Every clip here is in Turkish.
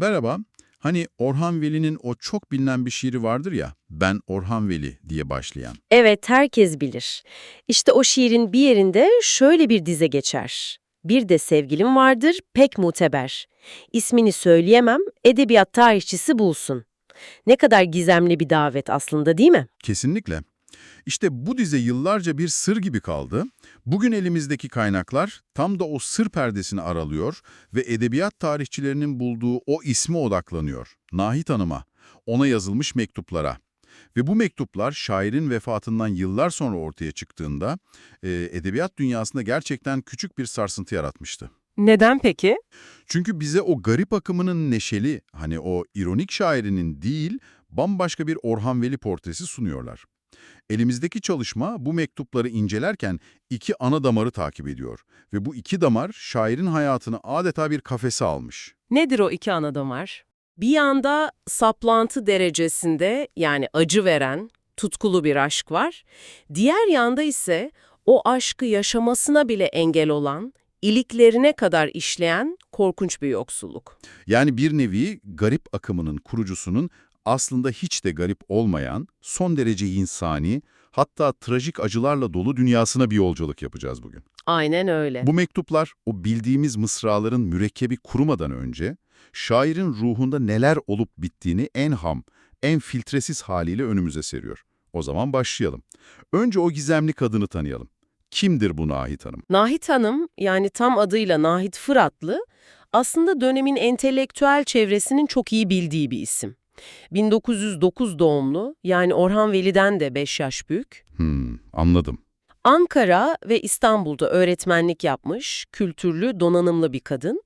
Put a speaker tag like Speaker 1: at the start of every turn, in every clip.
Speaker 1: Merhaba. Hani Orhan Veli'nin o çok bilinen bir şiiri vardır ya, Ben Orhan Veli diye başlayan.
Speaker 2: Evet, herkes bilir. İşte o şiirin bir yerinde şöyle bir dize geçer. Bir de sevgilim vardır, pek muteber. İsmini söyleyemem, edebiyat tarihçisi bulsun. Ne kadar gizemli bir davet aslında değil mi?
Speaker 1: Kesinlikle. İşte bu dize yıllarca bir sır gibi kaldı. Bugün elimizdeki kaynaklar tam da o sır perdesini aralıyor ve edebiyat tarihçilerinin bulduğu o isme odaklanıyor. Nahit Hanım'a, ona yazılmış mektuplara. Ve bu mektuplar şairin vefatından yıllar sonra ortaya çıktığında e, edebiyat dünyasında gerçekten küçük bir sarsıntı yaratmıştı.
Speaker 2: Neden peki?
Speaker 1: Çünkü bize o garip akımının neşeli, hani o ironik şairinin değil, bambaşka bir Orhan Veli portresi sunuyorlar. Elimizdeki çalışma bu mektupları incelerken iki ana damarı takip ediyor ve bu iki damar şairin hayatını adeta bir kafese almış.
Speaker 2: Nedir o iki ana damar? Bir yanda saplantı derecesinde yani acı veren, tutkulu bir aşk var. Diğer yanda ise o aşkı yaşamasına bile engel olan, iliklerine kadar işleyen korkunç bir yoksulluk.
Speaker 1: Yani bir nevi garip akımının kurucusunun aslında hiç de garip olmayan, son derece insani, hatta trajik acılarla dolu dünyasına bir yolculuk yapacağız bugün.
Speaker 2: Aynen öyle.
Speaker 1: Bu mektuplar o bildiğimiz mısraların mürekkebi kurumadan önce şairin ruhunda neler olup bittiğini en ham, en filtresiz haliyle önümüze seriyor. O zaman başlayalım. Önce o gizemli kadını tanıyalım. Kimdir bu Nahit Hanım?
Speaker 2: Nahit Hanım, yani tam adıyla Nahit Fıratlı, aslında dönemin entelektüel çevresinin çok iyi bildiği bir isim. 1909 doğumlu, yani Orhan Veli'den de 5 yaş büyük.
Speaker 1: Hmm, anladım.
Speaker 2: Ankara ve İstanbul'da öğretmenlik yapmış, kültürlü, donanımlı bir kadın.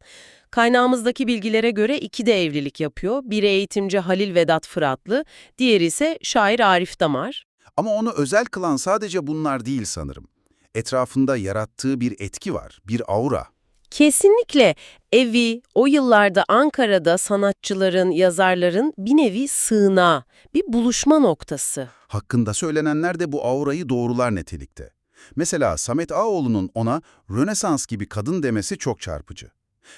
Speaker 2: Kaynağımızdaki bilgilere göre iki de evlilik yapıyor. Biri eğitimci Halil Vedat Fıratlı, diğeri ise şair Arif Damar.
Speaker 3: Ama onu özel kılan sadece bunlar değil sanırım. Etrafında yarattığı bir etki var, bir aura.
Speaker 2: Kesinlikle evi o yıllarda Ankara'da sanatçıların, yazarların bir nevi sığınağı, bir buluşma noktası.
Speaker 3: Hakkında söylenenler de bu aurayı doğrular nitelikte. Mesela Samet Ağoğlu'nun ona Rönesans gibi kadın demesi çok çarpıcı.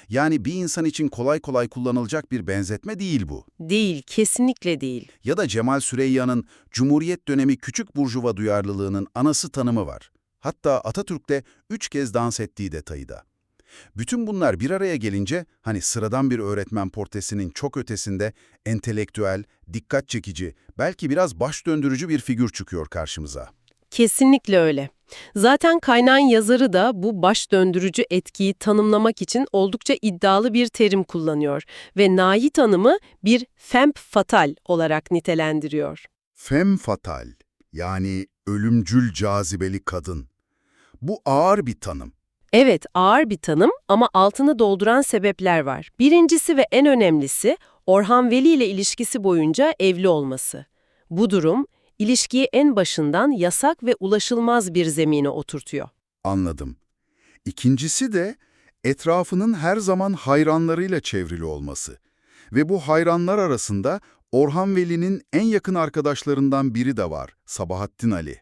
Speaker 3: Yani bir insan için kolay kolay kullanılacak bir benzetme değil bu.
Speaker 2: Değil, kesinlikle değil.
Speaker 3: Ya da Cemal Süreyya'nın Cumhuriyet dönemi küçük burjuva duyarlılığının anası tanımı var. Hatta Atatürk'te üç kez dans ettiği detayı da. Bütün bunlar bir araya gelince hani sıradan bir öğretmen portresinin çok ötesinde entelektüel, dikkat çekici, belki biraz baş döndürücü bir figür çıkıyor karşımıza.
Speaker 2: Kesinlikle öyle. Zaten kaynağın yazarı da bu baş döndürücü etkiyi tanımlamak için oldukça iddialı bir terim kullanıyor ve Nahit Hanım'ı bir femme fatale olarak nitelendiriyor.
Speaker 3: Femme fatal, yani ölümcül cazibeli kadın. Bu ağır bir tanım.
Speaker 2: Evet, ağır bir tanım ama altını dolduran sebepler var. Birincisi ve en önemlisi Orhan Veli ile ilişkisi boyunca evli olması. Bu durum ilişkiyi en başından yasak ve ulaşılmaz bir zemine oturtuyor.
Speaker 3: Anladım. İkincisi de etrafının her zaman hayranlarıyla çevrili olması. Ve bu hayranlar arasında Orhan Veli'nin en yakın arkadaşlarından biri de var, Sabahattin Ali.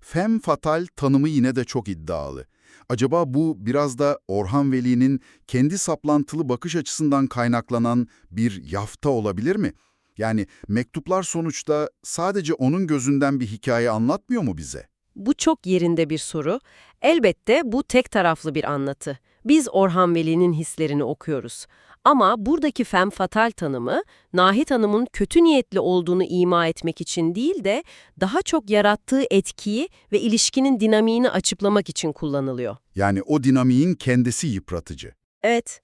Speaker 3: Femme fatal tanımı yine de çok iddialı. Acaba bu biraz da Orhan Veli'nin kendi saplantılı bakış açısından kaynaklanan bir yafta olabilir mi? Yani mektuplar sonuçta sadece onun gözünden bir hikaye anlatmıyor mu bize?
Speaker 2: Bu çok yerinde bir soru. Elbette bu tek taraflı bir anlatı. Biz Orhan Veli'nin hislerini okuyoruz. Ama buradaki femme fatale tanımı, Nahit Hanım'ın kötü niyetli olduğunu ima etmek için değil de daha çok yarattığı etkiyi ve ilişkinin dinamiğini açıklamak için kullanılıyor.
Speaker 3: Yani o dinamiğin kendisi yıpratıcı.
Speaker 2: Evet,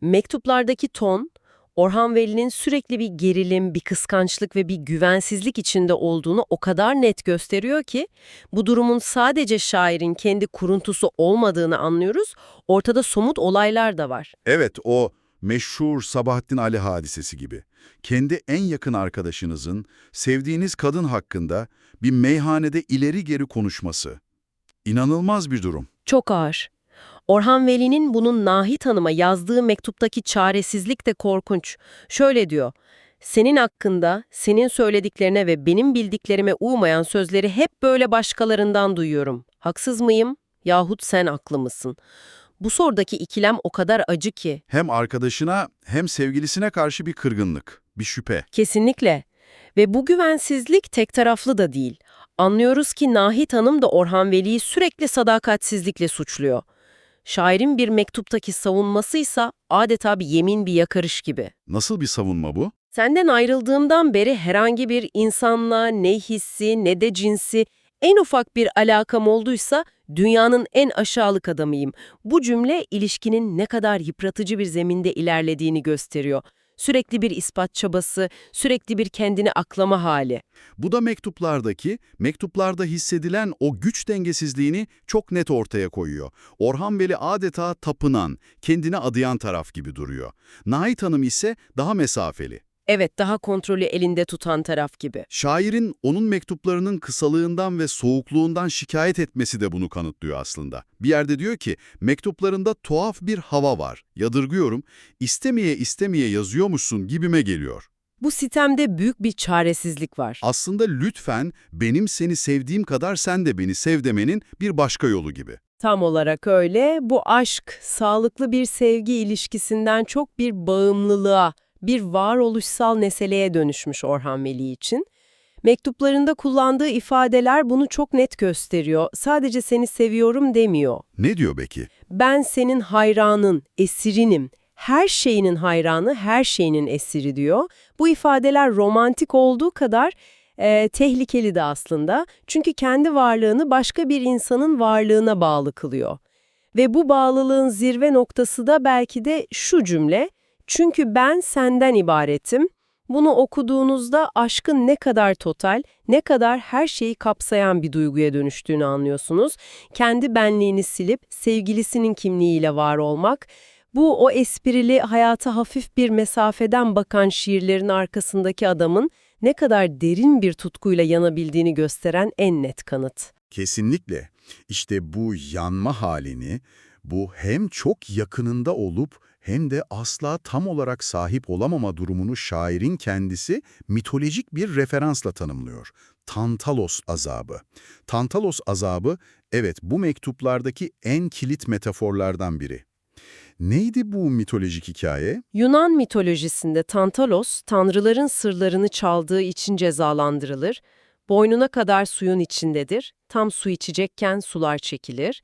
Speaker 2: mektuplardaki ton, Orhan Veli'nin sürekli bir gerilim, bir kıskançlık ve bir güvensizlik içinde olduğunu o kadar net gösteriyor ki, bu durumun sadece şairin kendi kuruntusu olmadığını anlıyoruz, ortada somut olaylar da var.
Speaker 3: Evet, o meşhur Sabahattin Ali hadisesi gibi. Kendi en yakın arkadaşınızın, sevdiğiniz kadın hakkında bir meyhanede ileri geri konuşması. İnanılmaz bir durum.
Speaker 2: Çok ağır. Orhan Veli'nin bunun Nahit Hanım'a yazdığı mektuptaki çaresizlik de korkunç. Şöyle diyor, senin hakkında, senin söylediklerine ve benim bildiklerime uymayan sözleri hep böyle başkalarından duyuyorum. Haksız mıyım? Yahut sen aklı mısın? Bu sorudaki ikilem o kadar acı ki.
Speaker 1: Hem arkadaşına hem sevgilisine karşı bir kırgınlık, bir şüphe.
Speaker 2: Kesinlikle. Ve bu güvensizlik tek taraflı da değil. Anlıyoruz ki Nahit Hanım da Orhan Veli'yi sürekli sadakatsizlikle suçluyor. Şairin bir mektuptaki savunmasıysa adeta bir yemin bir yakarış gibi.
Speaker 1: Nasıl bir savunma bu?
Speaker 2: Senden ayrıldığımdan beri herhangi bir insanla ne hissi ne de cinsi en ufak bir alakam olduysa dünyanın en aşağılık adamıyım. Bu cümle ilişkinin ne kadar yıpratıcı bir zeminde ilerlediğini gösteriyor. Sürekli bir ispat çabası, sürekli bir kendini aklama hali.
Speaker 1: Bu da mektuplardaki, mektuplarda hissedilen o güç dengesizliğini çok net ortaya koyuyor. Orhan Veli adeta tapınan, kendine adayan taraf gibi duruyor. Nahit Hanım ise daha mesafeli.
Speaker 2: Evet, daha kontrolü elinde tutan taraf gibi.
Speaker 1: Şairin onun mektuplarının kısalığından ve soğukluğundan şikayet etmesi de bunu kanıtlıyor aslında. Bir yerde diyor ki, mektuplarında tuhaf bir hava var. Yadırgıyorum, istemeye istemeye yazıyormuşsun gibime geliyor.
Speaker 2: Bu sitemde büyük bir çaresizlik var.
Speaker 1: Aslında lütfen benim seni sevdiğim kadar sen de beni sev demenin bir başka yolu gibi.
Speaker 2: Tam olarak öyle. Bu aşk, sağlıklı bir sevgi ilişkisinden çok bir bağımlılığa, bir varoluşsal meseleye dönüşmüş Orhan Veli için. Mektuplarında kullandığı ifadeler bunu çok net gösteriyor. Sadece seni seviyorum demiyor.
Speaker 1: Ne diyor peki?
Speaker 2: Ben senin hayranın, esirinim. Her şeyinin hayranı, her şeyinin esiri diyor. Bu ifadeler romantik olduğu kadar e, tehlikeli de aslında. Çünkü kendi varlığını başka bir insanın varlığına bağlı kılıyor. Ve bu bağlılığın zirve noktası da belki de şu cümle. Çünkü ben senden ibaretim. Bunu okuduğunuzda aşkın ne kadar total, ne kadar her şeyi kapsayan bir duyguya dönüştüğünü anlıyorsunuz. Kendi benliğini silip sevgilisinin kimliğiyle var olmak, bu o esprili hayata hafif bir mesafeden bakan şiirlerin arkasındaki adamın ne kadar derin bir tutkuyla yanabildiğini gösteren en net kanıt.
Speaker 1: Kesinlikle. İşte bu yanma halini, bu hem çok yakınında olup hem de asla tam olarak sahip olamama durumunu şairin kendisi mitolojik bir referansla tanımlıyor. Tantalos azabı. Tantalos azabı, evet bu mektuplardaki en kilit metaforlardan biri. Neydi bu mitolojik hikaye?
Speaker 2: Yunan mitolojisinde Tantalos, tanrıların sırlarını çaldığı için cezalandırılır. Boynuna kadar suyun içindedir. Tam su içecekken sular çekilir.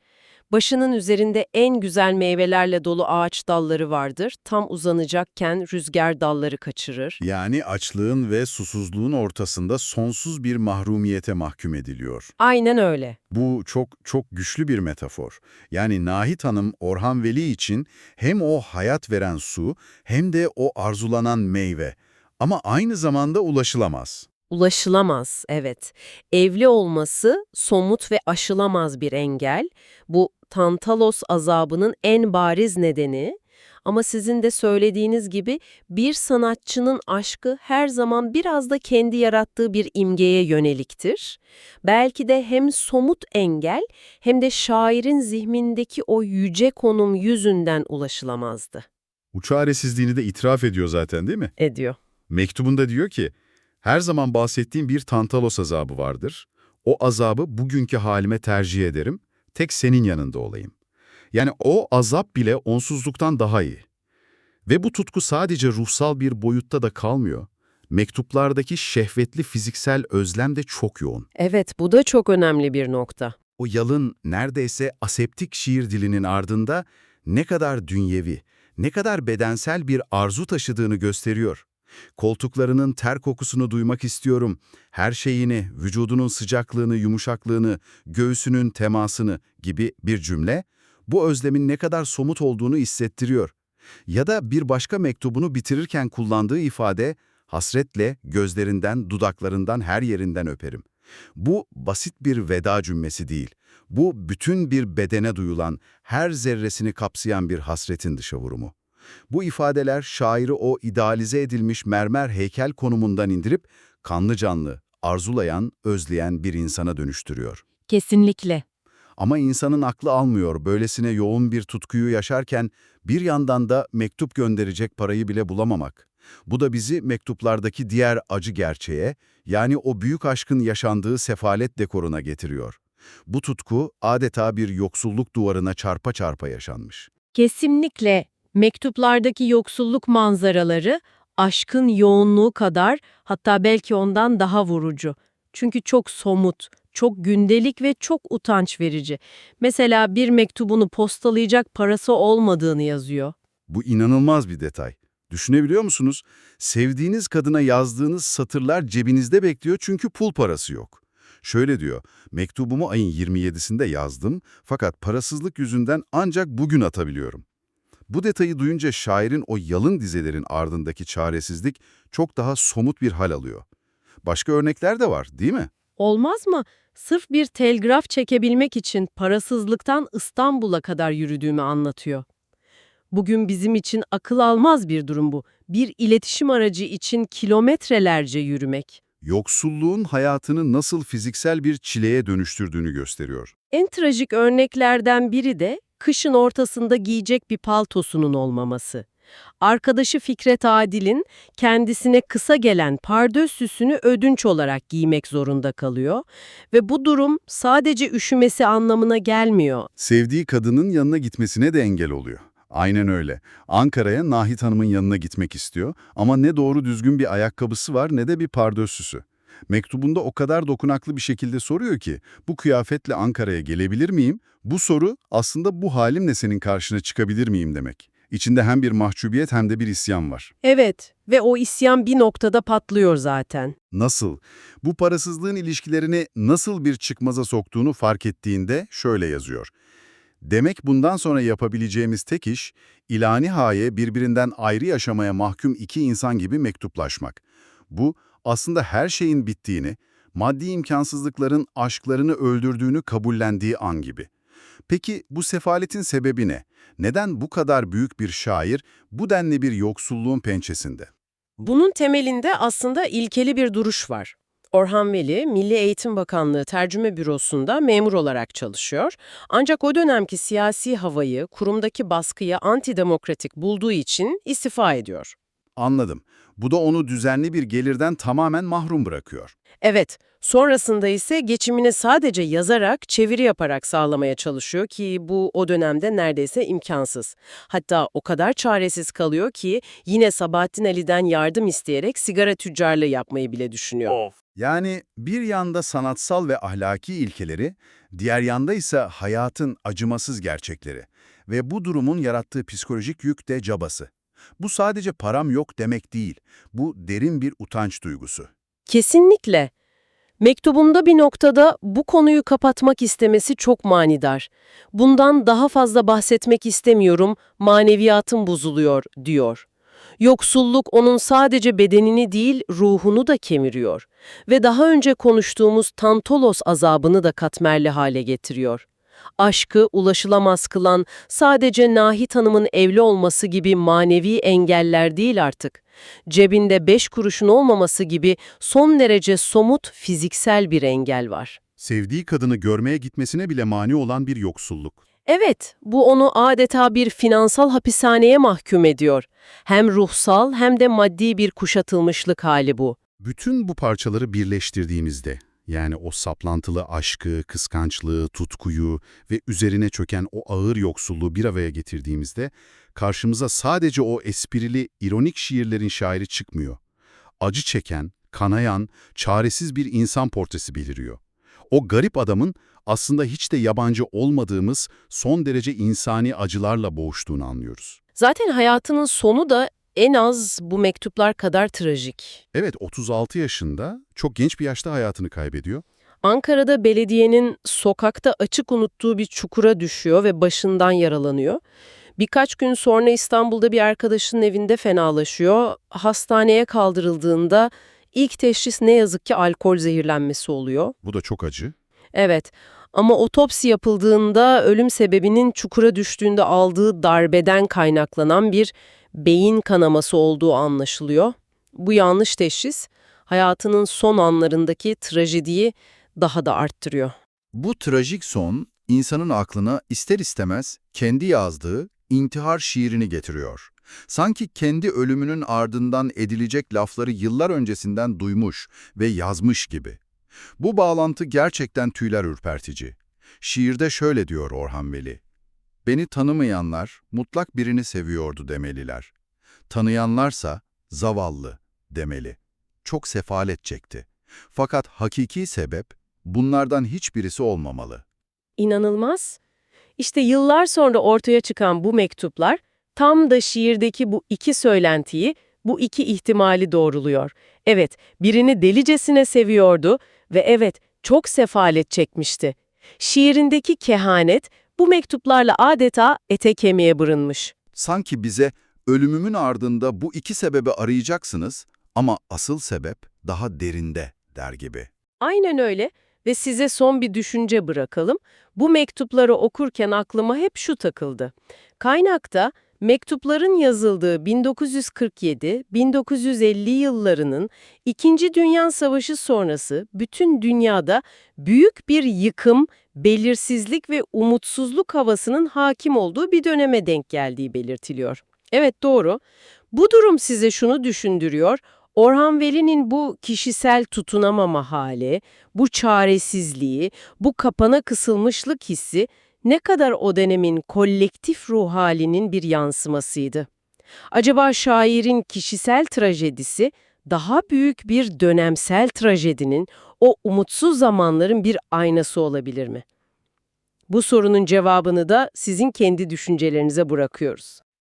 Speaker 2: Başının üzerinde en güzel meyvelerle dolu ağaç dalları vardır. Tam uzanacakken rüzgar dalları kaçırır.
Speaker 1: Yani açlığın ve susuzluğun ortasında sonsuz bir mahrumiyete mahkum ediliyor.
Speaker 2: Aynen öyle.
Speaker 1: Bu çok çok güçlü bir metafor. Yani Nahit Hanım Orhan Veli için hem o hayat veren su hem de o arzulanan meyve. Ama aynı zamanda ulaşılamaz.
Speaker 2: Ulaşılamaz, evet. Evli olması somut ve aşılamaz bir engel. Bu Tantalos azabının en bariz nedeni. Ama sizin de söylediğiniz gibi bir sanatçının aşkı her zaman biraz da kendi yarattığı bir imgeye yöneliktir. Belki de hem somut engel hem de şairin zihnindeki o yüce konum yüzünden ulaşılamazdı.
Speaker 1: Bu çaresizliğini de itiraf ediyor zaten değil mi?
Speaker 2: Ediyor.
Speaker 1: Mektubunda diyor ki, her zaman bahsettiğim bir Tantalos azabı vardır. O azabı bugünkü halime tercih ederim, tek senin yanında olayım. Yani o azap bile onsuzluktan daha iyi. Ve bu tutku sadece ruhsal bir boyutta da kalmıyor. Mektuplardaki şehvetli fiziksel özlem de çok yoğun.
Speaker 2: Evet, bu da çok önemli bir nokta.
Speaker 1: O yalın, neredeyse aseptik şiir dilinin ardında ne kadar dünyevi, ne kadar bedensel bir arzu taşıdığını gösteriyor. Koltuklarının ter kokusunu duymak istiyorum, her şeyini, vücudunun sıcaklığını, yumuşaklığını, göğsünün temasını gibi bir cümle, bu özlemin ne kadar somut olduğunu hissettiriyor. Ya da bir başka mektubunu bitirirken kullandığı ifade, hasretle gözlerinden, dudaklarından, her yerinden öperim. Bu basit bir veda cümlesi değil. Bu bütün bir bedene duyulan, her zerresini kapsayan bir hasretin dışavurumu. Bu ifadeler şairi o idealize edilmiş mermer heykel konumundan indirip kanlı canlı, arzulayan, özleyen bir insana dönüştürüyor.
Speaker 2: Kesinlikle.
Speaker 1: Ama insanın aklı almıyor böylesine yoğun bir tutkuyu yaşarken bir yandan da mektup gönderecek parayı bile bulamamak. Bu da bizi mektuplardaki diğer acı gerçeğe, yani o büyük aşkın yaşandığı sefalet dekoruna getiriyor. Bu tutku adeta bir yoksulluk duvarına çarpa çarpa yaşanmış.
Speaker 2: Kesinlikle mektuplardaki yoksulluk manzaraları aşkın yoğunluğu kadar hatta belki ondan daha vurucu. Çünkü çok somut, çok gündelik ve çok utanç verici. Mesela bir mektubunu postalayacak parası olmadığını yazıyor.
Speaker 1: Bu inanılmaz bir detay. Düşünebiliyor musunuz? Sevdiğiniz kadına yazdığınız satırlar cebinizde bekliyor çünkü pul parası yok. Şöyle diyor, mektubumu ayın 27'sinde yazdım fakat parasızlık yüzünden ancak bugün atabiliyorum. Bu detayı duyunca şairin o yalın dizelerin ardındaki çaresizlik çok daha somut bir hal alıyor. Başka örnekler de var, değil mi?
Speaker 2: Olmaz mı? Sırf bir telgraf çekebilmek için parasızlıktan İstanbul'a kadar yürüdüğümü anlatıyor. Bugün bizim için akıl almaz bir durum bu. Bir iletişim aracı için kilometrelerce yürümek.
Speaker 1: Yoksulluğun hayatını nasıl fiziksel bir çileye dönüştürdüğünü gösteriyor.
Speaker 2: En trajik örneklerden biri de kışın ortasında giyecek bir paltosunun olmaması. Arkadaşı Fikret Adil'in kendisine kısa gelen pardösüsünü ödünç olarak giymek zorunda kalıyor ve bu durum sadece üşümesi anlamına gelmiyor.
Speaker 1: Sevdiği kadının yanına gitmesine de engel oluyor. Aynen öyle. Ankara'ya Nahit Hanım'ın yanına gitmek istiyor ama ne doğru düzgün bir ayakkabısı var ne de bir pardösüsü. Mektubunda o kadar dokunaklı bir şekilde soruyor ki, bu kıyafetle Ankara'ya gelebilir miyim? Bu soru aslında bu halimle senin karşına çıkabilir miyim demek. İçinde hem bir mahcubiyet hem de bir isyan var.
Speaker 2: Evet ve o isyan bir noktada patlıyor zaten.
Speaker 1: Nasıl? Bu parasızlığın ilişkilerini nasıl bir çıkmaza soktuğunu fark ettiğinde şöyle yazıyor. Demek bundan sonra yapabileceğimiz tek iş, ilani haye birbirinden ayrı yaşamaya mahkum iki insan gibi mektuplaşmak. Bu, aslında her şeyin bittiğini, maddi imkansızlıkların aşklarını öldürdüğünü kabullendiği an gibi. Peki bu sefaletin sebebi ne? Neden bu kadar büyük bir şair bu denli bir yoksulluğun pençesinde?
Speaker 2: Bunun temelinde aslında ilkeli bir duruş var. Orhan Veli, Milli Eğitim Bakanlığı Tercüme Bürosu'nda memur olarak çalışıyor. Ancak o dönemki siyasi havayı, kurumdaki baskıyı antidemokratik bulduğu için istifa ediyor.
Speaker 1: Anladım. Bu da onu düzenli bir gelirden tamamen mahrum bırakıyor.
Speaker 2: Evet, sonrasında ise geçimini sadece yazarak, çeviri yaparak sağlamaya çalışıyor ki bu o dönemde neredeyse imkansız. Hatta o kadar çaresiz kalıyor ki yine Sabahattin Ali'den yardım isteyerek sigara tüccarlığı yapmayı bile düşünüyor.
Speaker 1: Yani bir yanda sanatsal ve ahlaki ilkeleri, diğer yanda ise hayatın acımasız gerçekleri ve bu durumun yarattığı psikolojik yük de cabası. Bu sadece param yok demek değil, bu derin bir utanç duygusu.
Speaker 2: Kesinlikle. Mektubunda bir noktada bu konuyu kapatmak istemesi çok manidar. Bundan daha fazla bahsetmek istemiyorum, maneviyatım bozuluyor, diyor. Yoksulluk onun sadece bedenini değil, ruhunu da kemiriyor. Ve daha önce konuştuğumuz Tantolos azabını da katmerli hale getiriyor. Aşkı ulaşılamaz kılan sadece Nahit Hanım'ın evli olması gibi manevi engeller değil artık. Cebinde beş kuruşun olmaması gibi son derece somut fiziksel bir engel var.
Speaker 1: Sevdiği kadını görmeye gitmesine bile mani olan bir yoksulluk.
Speaker 2: Evet, bu onu adeta bir finansal hapishaneye mahkum ediyor. Hem ruhsal hem de maddi bir kuşatılmışlık hali bu.
Speaker 1: Bütün bu parçaları birleştirdiğimizde, yani o saplantılı aşkı, kıskançlığı, tutkuyu ve üzerine çöken o ağır yoksulluğu bir araya getirdiğimizde, karşımıza sadece o esprili, ironik şiirlerin şairi çıkmıyor. Acı çeken, kanayan, çaresiz bir insan portresi beliriyor. O garip adamın aslında hiç de yabancı olmadığımız son derece insani acılarla boğuştuğunu anlıyoruz.
Speaker 2: Zaten hayatının sonu da en az bu mektuplar kadar trajik.
Speaker 1: Evet, 36 yaşında, çok genç bir yaşta hayatını kaybediyor.
Speaker 2: Ankara'da belediyenin sokakta açık unuttuğu bir çukura düşüyor ve başından yaralanıyor. Birkaç gün sonra İstanbul'da bir arkadaşının evinde fenalaşıyor. Hastaneye kaldırıldığında ilk teşhis ne yazık ki alkol zehirlenmesi oluyor.
Speaker 1: Bu da çok acı.
Speaker 2: Evet ama otopsi yapıldığında ölüm sebebinin çukura düştüğünde aldığı darbeden kaynaklanan bir beyin kanaması olduğu anlaşılıyor. Bu yanlış teşhis hayatının son anlarındaki trajediyi daha da arttırıyor.
Speaker 4: Bu trajik son, insanın aklına ister istemez kendi yazdığı intihar şiirini getiriyor. Sanki kendi ölümünün ardından edilecek lafları yıllar öncesinden duymuş ve yazmış gibi.
Speaker 1: Bu bağlantı gerçekten tüyler ürpertici. Şiirde şöyle diyor Orhan Veli. Beni tanımayanlar mutlak birini seviyordu demeliler. Tanıyanlarsa zavallı demeli. Çok sefalet çekti. Fakat hakiki sebep bunlardan hiçbirisi olmamalı.
Speaker 2: İnanılmaz. İşte yıllar sonra ortaya çıkan bu mektuplar tam da şiirdeki bu iki söylentiyi, bu iki ihtimali doğruluyor. Evet, birini delicesine seviyordu ve evet, çok sefalet çekmişti. Şiirindeki kehanet bu mektuplarla adeta ete kemiğe bürünmüş.
Speaker 1: Sanki bize ölümümün ardında bu iki sebebi arayacaksınız ama asıl sebep daha derinde der gibi.
Speaker 2: Aynen öyle ve size son bir düşünce bırakalım. Bu mektupları okurken aklıma hep şu takıldı. Kaynakta mektupların yazıldığı 1947-1950 yıllarının İkinci Dünya Savaşı sonrası bütün dünyada büyük bir yıkım, belirsizlik ve umutsuzluk havasının hakim olduğu bir döneme denk geldiği belirtiliyor. Evet doğru. Bu durum size şunu düşündürüyor. Orhan Veli'nin bu kişisel tutunamama hali, bu çaresizliği, bu kapana kısılmışlık hissi ne kadar o dönemin kolektif ruh halinin bir yansımasıydı. Acaba şairin kişisel trajedisi daha büyük bir dönemsel trajedinin, o umutsuz zamanların bir aynası olabilir mi? Bu sorunun cevabını da sizin kendi düşüncelerinize bırakıyoruz.